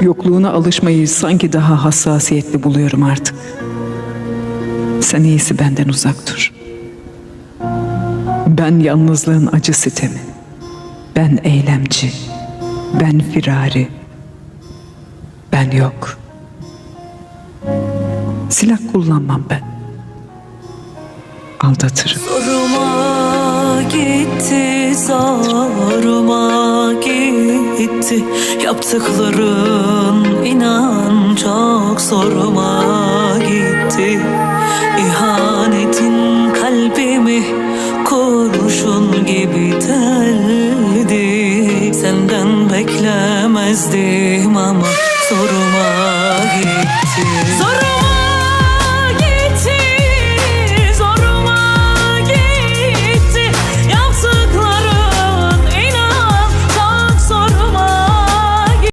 Yokluğuna alışmayı sanki daha hassasiyetli buluyorum artık. Sen iyisi benden uzak dur. Ben yalnızlığın acı sitemi. Ben eylemci. Ben firari. Ben yok. Silah kullanmam ben. Aldatırım. Zoruma gitti, zoruma gitti Yaptıkların inan çok zoruma gitti. İhanetin kalbimi kurşun gibi deldi Senden beklemezdim ama zoruma gitti